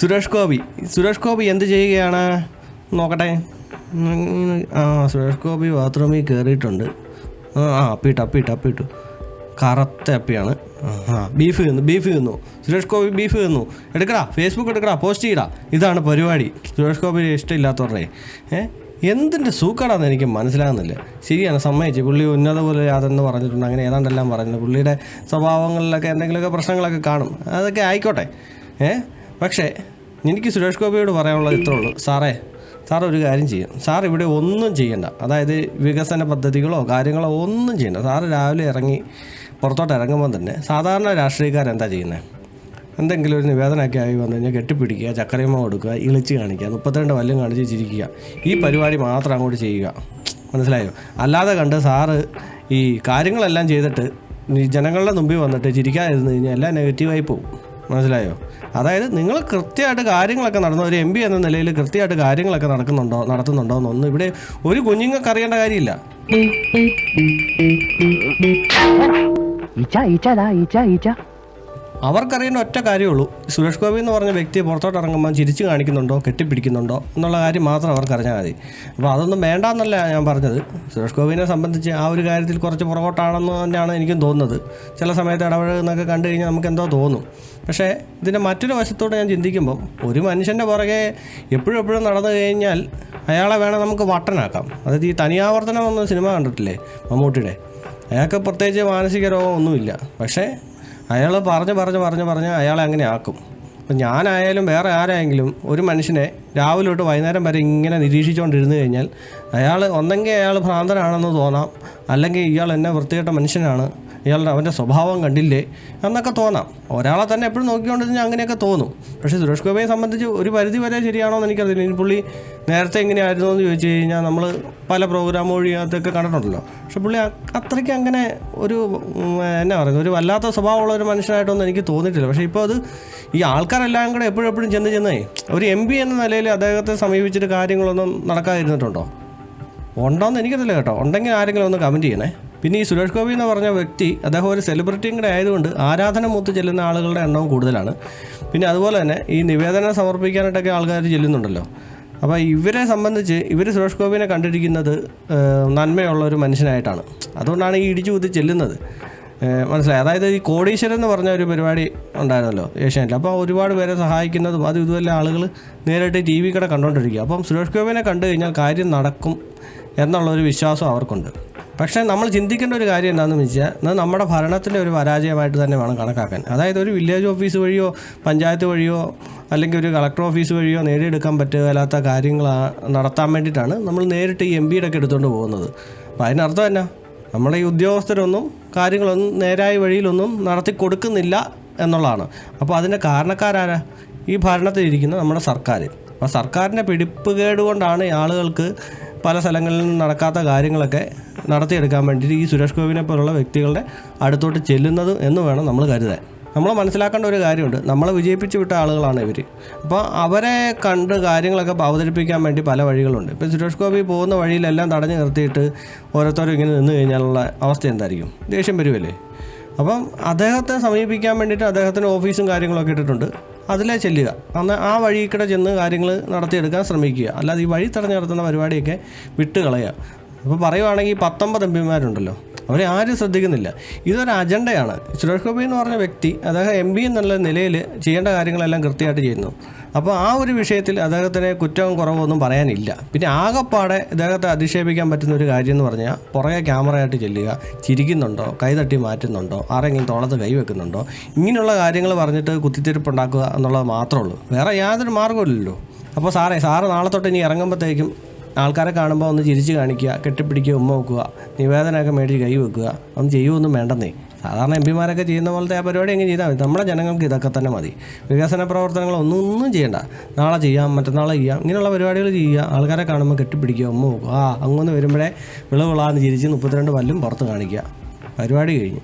സുരേഷ് ഗോപി. സുരേഷ് ഗോപി എന്ത് ചെയ്യുകയാണ്? നോക്കട്ടെ. ആ സുരേഷ് ഗോപി ബാത്റൂമിൽ കയറിയിട്ടുണ്ട് ആ അപ്പിട്ടു അപ്പിട്ടു അപ്പിട്ടു കറുത്ത അപ്പിയാണ്. ആ, ആ ബീഫ് തിന്നു ബീഫ് തിന്നു. സുരേഷ് ഗോപി ബീഫ് തിന്നു. എടുക്കടാ ഫേസ്ബുക്ക് എടുക്കടാ പോസ്റ്റ് ചെയ്യടാ. ഇതാണ് പരിപാടി. സുരേഷ് ഗോപി ഇഷ്ടമില്ലാത്തവരുടെ. ഏ എന്തിന്റെ സൂക്കടാന്ന് എനിക്ക് മനസ്സിലാകുന്നില്ല. ശരിയാണ് സമ്മതിച്ച്. പുള്ളി ഉന്നത പോലെ യാതെന്ന് പറഞ്ഞിട്ടുണ്ട്. അങ്ങനെ ഏതാണ്ടെല്ലാം പറഞ്ഞു പുള്ളിയുടെ സ്വഭാവങ്ങളിലൊക്കെ എന്തെങ്കിലുമൊക്കെ പ്രശ്നങ്ങളൊക്കെ കാണും. അതൊക്കെ ആയിക്കോട്ടെ. ഏ പക്ഷേ എനിക്ക് സുരേഷ് ഗോപിയോട് പറയാനുള്ളത് ഇത്രേ ഉള്ളൂ. സാറേ സാർ ഒരു കാര്യം ചെയ്യും. സാർ ഇവിടെ ഒന്നും ചെയ്യണ്ട. അതായത് വികസന പദ്ധതികളോ കാര്യങ്ങളോ ഒന്നും ചെയ്യണ്ട. സാറ് രാവിലെ ഇറങ്ങി പുറത്തോട്ട് ഇറങ്ങുമ്പോൾ തന്നെ സാധാരണ രാഷ്ട്രീയക്കാരെന്താ ചെയ്യുന്നത് എന്തെങ്കിലും ഒരു നിവേദനമൊക്കെ ആയി വന്നു കഴിഞ്ഞാൽ കെട്ടിപ്പിടിക്കുക ചക്കരയമ്മ കൊടുക്കുക ഇളിച്ച് കാണിക്കുക മുപ്പത്തിരണ്ട് വല്ലം കാണിച്ച് ചിരിക്കുക. ഈ പരിപാടി മാത്രം അങ്ങോട്ട് ചെയ്യുക. മനസ്സിലായോ? അല്ലാതെ കണ്ട് സാറ് ഈ കാര്യങ്ങളെല്ലാം ചെയ്തിട്ട് ജനങ്ങളുടെ മുമ്പിൽ വന്നിട്ട് ചിരിക്കാതിരുന്നു കഴിഞ്ഞാൽ എല്ലാം നെഗറ്റീവായി പോകും. മനസ്സിലായോ? അതായത് നിങ്ങൾ കൃത്യമായിട്ട് കാര്യങ്ങളൊക്കെ നടന്നു ഒരു എം പി എന്ന നിലയിൽ കൃത്യമായിട്ട് കാര്യങ്ങളൊക്കെ നടക്കുന്നുണ്ടോ നടത്തുന്നുണ്ടോ എന്നൊന്നും ഇവിടെ ഒരു കുഞ്ഞുങ്ങൾക്ക് അറിയേണ്ട കാര്യമില്ല. ഈച്ച ഈച്ച ഈച്ച ഈച്ച. അവർക്കറിയേണ്ട ഒറ്റ കാര്യമുള്ളൂ. സുരേഷ് ഗോപി എന്ന് പറഞ്ഞ വ്യക്തി പുറത്തോട്ട് ഇറങ്ങുമ്പോൾ ചിരിച്ചു കാണിക്കുന്നുണ്ടോ കെട്ടിപ്പിടിക്കുന്നുണ്ടോ എന്നുള്ള കാര്യം മാത്രം അവർക്ക് അറിഞ്ഞാൽ മതി. അപ്പോൾ അതൊന്നും വേണ്ട എന്നല്ല ഞാൻ പറഞ്ഞത്. സുരേഷ് ഗോപിനെ സംബന്ധിച്ച് ആ ഒരു കാര്യത്തിൽ കുറച്ച് പുറകോട്ടാണെന്ന് തന്നെയാണ് എനിക്കും തോന്നുന്നത്. ചില സമയത്ത് ഇടപെടുന്നൊക്കെ കണ്ടു കഴിഞ്ഞാൽ നമുക്ക് എന്തോ തോന്നും. പക്ഷേ ഇതിന്റെ മറ്റൊരു വശത്തോട് ഞാൻ ചിന്തിക്കുമ്പോൾ ഒരു മനുഷ്യന്റെ പുറകെ എപ്പോഴും എപ്പോഴും നടന്നു കഴിഞ്ഞാൽ അയാളെ വേണം നമുക്ക് വട്ടനാക്കാം. അതായത് ഈ തനിയാവർത്തനം എന്ന സിനിമ കണ്ടിട്ടില്ലേ മമ്മൂട്ടിയുടെ? അയാൾക്ക് പ്രത്യേകിച്ച് മാനസിക രോഗമൊന്നുമില്ല. പക്ഷേ അയാൾ പറഞ്ഞ് പറഞ്ഞ് പറഞ്ഞ് പറഞ്ഞ് അയാളെ അങ്ങനെ ആക്കും. അപ്പം ഞാനായാലും വേറെ ആരായെങ്കിലും ഒരു മനുഷ്യനെ രാവിലെ തൊട്ട് വൈകുന്നേരം വരെ ഇങ്ങനെ നിരീക്ഷിച്ചുകൊണ്ടിരുന്നു കഴിഞ്ഞാൽ അയാൾ ഒന്നെങ്കിൽ അയാൾ ഭ്രാന്തനാണെന്ന് തോന്നാം. അല്ലെങ്കിൽ ഇയാൾ എന്നെ വൃത്തികെട്ട മനുഷ്യനാണ്. ഇയാളുടെ അവന്റെ സ്വഭാവം കണ്ടില്ലേ? എന്നൊക്കെ തോന്നാം. ഒരാളെ തന്നെ എപ്പോഴും നോക്കിക്കൊണ്ടിരുന്നാൽ അങ്ങനെയൊക്കെ തോന്നും. പക്ഷേ സുരേഷ് ഗോപിയെ സംബന്ധിച്ച് ഒരു പരിധി വരെ ശരിയാണോ എന്ന് എനിക്കറിയില്ല. ഇനി പുള്ളി നേരത്തെ എങ്ങനെയായിരുന്നു എന്ന് ചോദിച്ചു കഴിഞ്ഞാൽ നമ്മൾ പല പ്രോഗ്രാം വഴി അതൊക്കെ കണ്ടിട്ടുണ്ടല്ലോ. പക്ഷേ പുള്ളി അത്രയ്ക്ക് അങ്ങനെ ഒരു എന്നാ പറയുന്നത് ഒരു വല്ലാത്ത സ്വഭാവമുള്ള ഒരു മനുഷ്യനായിട്ടൊന്നും എനിക്ക് തോന്നിയിട്ടില്ല. പക്ഷേ ഇപ്പോൾ അത് ഈ ആൾക്കാരെല്ലാം കൂടെ എപ്പോഴും എപ്പോഴും ചെന്ന് ചെന്നേ ഒരു എം പി എന്ന നിലയിൽ അദ്ദേഹത്തെ സമീപിച്ചിട്ട് കാര്യങ്ങളൊന്നും നടക്കാതിരുന്നിട്ടുണ്ടോ? ഉണ്ടോയെന്ന് എനിക്കറിയില്ല കേട്ടോ. ഉണ്ടെങ്കിൽ ആരെങ്കിലും ഒന്ന് കമന്റ് ചെയ്യണേ. പിന്നെ ഈ സുരേഷ് ഗോപി എന്ന് പറഞ്ഞ വ്യക്തി അദ്ദേഹം ഒരു സെലിബ്രിറ്റിയും കൂടെ ആയതുകൊണ്ട് ആരാധന മൂത്ത് ചെല്ലുന്ന ആളുകളുടെ എണ്ണവും കൂടുതലാണ്. പിന്നെ അതുപോലെ തന്നെ ഈ നിവേദനം സമർപ്പിക്കാനായിട്ടൊക്കെ ആൾക്കാർ ചെല്ലുന്നുണ്ടല്ലോ. അപ്പോൾ ഇവരെ സംബന്ധിച്ച് ഇവർ സുരേഷ് ഗോപിനെ കണ്ടിരിക്കുന്നത് നന്മയുള്ള ഒരു മനുഷ്യനായിട്ടാണ്. അതുകൊണ്ടാണ് ഈ ഇടിച്ചു കുത്തി ചെല്ലുന്നത്. മനസ്സിലായി? അതായത് ഈ കോടീശ്വരൻ എന്ന് പറഞ്ഞ ഒരു പരിപാടി ഉണ്ടായിരുന്നല്ലോ ഏഷ്യാനെറ്റിൽ. അപ്പോൾ ഒരുപാട് പേരെ സഹായിക്കുന്നതും അത് ഇതുപോലെ ആളുകൾ നേരിട്ട് ടി വി കൂടെ കണ്ടുകൊണ്ടിരിക്കുക അപ്പം സുരേഷ് ഗോപിനെ കണ്ടു കഴിഞ്ഞാൽ കാര്യം നടക്കും എന്നുള്ളൊരു വിശ്വാസം അവർക്കുണ്ട്. പക്ഷേ നമ്മൾ ചിന്തിക്കേണ്ട ഒരു കാര്യം എന്താണെന്ന് വെച്ചാൽ അത് നമ്മുടെ ഭരണത്തിന്റെ ഒരു പരാജയമായിട്ട് തന്നെ വേണം കണക്കാക്കാൻ. അതായത് ഒരു വില്ലേജ് ഓഫീസ് വഴിയോ പഞ്ചായത്ത് വഴിയോ അല്ലെങ്കിൽ ഒരു കളക്ടർ ഓഫീസ് വഴിയോ നേടിയെടുക്കാൻ പറ്റുകയില്ലാത്ത കാര്യങ്ങൾ നടത്താൻ വേണ്ടിയിട്ടാണ് നമ്മൾ നേരിട്ട് ഈ എം ബിയുടെ ഒക്കെ എടുത്തുകൊണ്ട് പോകുന്നത്. അപ്പോൾ അതിനർത്ഥം എന്നാ? നമ്മുടെ ഈ ഉദ്യോഗസ്ഥരൊന്നും കാര്യങ്ങളൊന്നും നേരായ വഴിയിലൊന്നും നടത്തി കൊടുക്കുന്നില്ല എന്നുള്ളതാണ്. അപ്പോൾ അതിന്റെ കാരണക്കാരാരാ? ഈ ഭരണത്തിലിരിക്കുന്ന നമ്മുടെ സർക്കാർ അപ്പോൾ സർക്കാരിന്റെ പിടിപ്പുകേട് കൊണ്ടാണ് ആളുകൾക്ക് പല സ്ഥലങ്ങളിൽ നടക്കാത്ത കാര്യങ്ങളൊക്കെ നടത്തിയെടുക്കാൻ വേണ്ടിയിട്ട് ഈ സുരേഷ് ഗോപിനെ പോലുള്ള വ്യക്തികളുടെ അടുത്തോട്ട് ചെല്ലുന്നത് എന്ന് വേണം നമ്മൾ കരുതാൻ. നമ്മൾ മനസ്സിലാക്കേണ്ട ഒരു കാര്യമുണ്ട്. നമ്മളെ വിജയിപ്പിച്ചു വിട്ട ആളുകളാണ് ഇവർ അപ്പോൾ അവരെ കണ്ട് കാര്യങ്ങളൊക്കെ അവതരിപ്പിക്കാൻ വേണ്ടി പല വഴികളുണ്ട്. ഇപ്പോൾ സുരേഷ് ഗോപി പോകുന്ന വഴിയിലെല്ലാം തടഞ്ഞു നിർത്തിയിട്ട് ഓരോരുത്തരും ഇങ്ങനെ നിന്ന് കഴിഞ്ഞാലുള്ള അവസ്ഥ എന്തായിരിക്കും? ദേഷ്യം വരുമല്ലേ അപ്പം അദ്ദേഹത്തെ സമീപിക്കാൻ വേണ്ടിയിട്ട് അദ്ദേഹത്തിന് ഓഫീസും കാര്യങ്ങളൊക്കെ ഇട്ടിട്ടുണ്ട്. അതിലേ ചെല്ലുക. അന്ന് ആ വഴി കൂടെ ചെന്ന് കാര്യങ്ങൾ നടത്തിയെടുക്കാൻ ശ്രമിക്കുക. അല്ലാതെ ഈ വഴി തടഞ്ഞു നടത്തുന്ന പരിപാടിയൊക്കെ വിട്ട് അപ്പോൾ പറയുവാണെങ്കിൽ പത്തൊമ്പത് എം പിമാരുണ്ടല്ലോ. അവരെ ആരും ശ്രദ്ധിക്കുന്നില്ല. ഇതൊരു അജണ്ടയാണ്. സുരേഷ് ഗോപി എന്ന് പറഞ്ഞ വ്യക്തി അദ്ദേഹം എം പി എന്നുള്ള നിലയിൽ ചെയ്യേണ്ട കാര്യങ്ങളെല്ലാം കൃത്യമായിട്ട് ചെയ്യുന്നു. അപ്പോൾ ആ ഒരു വിഷയത്തിൽ അദ്ദേഹത്തിന് കുറ്റവും കുറവൊന്നും പറയാനില്ല. പിന്നെ ആകെപ്പാടെ ഇദ്ദേഹത്തെ അധിക്ഷേപിക്കാൻ പറ്റുന്ന ഒരു കാര്യം എന്ന് പറഞ്ഞാൽ പുറകെ ക്യാമറയായിട്ട് ചെല്ലുക ചിരിക്കുന്നുണ്ടോ കൈതട്ടി മാറ്റുന്നുണ്ടോ ആരെങ്കിലും തോളത്ത് കൈവെക്കുന്നുണ്ടോ ഇങ്ങനെയുള്ള കാര്യങ്ങൾ പറഞ്ഞിട്ട് കുത്തിത്തിരിപ്പുണ്ടാക്കുക എന്നുള്ളത് മാത്രമേ ഉള്ളൂ. വേറെ യാതൊരു മാർഗമില്ലല്ലോ അപ്പോൾ സാറേ സാറ് നാളെ തൊട്ട് ഇനി ഇറങ്ങുമ്പോഴത്തേക്കും ആൾക്കാരെ കാണുമ്പോൾ ഒന്ന് ചിരിച്ച് കാണിക്കുക കെട്ടിപ്പിടിക്കുക ഉമ്മ വെക്കുക നിവേദനമൊക്കെ മേടിച്ച് കൈ വെക്കുക. ഒന്നും ചെയ്യുമൊന്നും വേണ്ടെന്നേ. സാധാരണ എം പിമാരൊക്കെ ചെയ്യുന്ന പോലത്തെ ആ പരിപാടി എങ്ങനെ ചെയ്താൽ മതി. നമ്മുടെ ജനങ്ങൾക്ക് ഇതൊക്കെ തന്നെ മതി. വികസന പ്രവർത്തനങ്ങൾ ഒന്നും ചെയ്യണ്ട. നാളെ ചെയ്യാം മറ്റന്നാളെ ചെയ്യാം ഇങ്ങനെയുള്ള പരിപാടികൾ ചെയ്യുക. ആൾക്കാരെ കാണുമ്പോൾ കെട്ടിപ്പിടിക്കുക ഉമ്മ വെക്കുക. ആ അങ്ങൊന്ന് വരുമ്പോഴേ വിളവിളാന്ന് ചിരിച്ച് മുപ്പത്തിരണ്ട് വല്ലും പുറത്ത് കാണിക്കുക. പരിപാടി കഴിഞ്ഞു.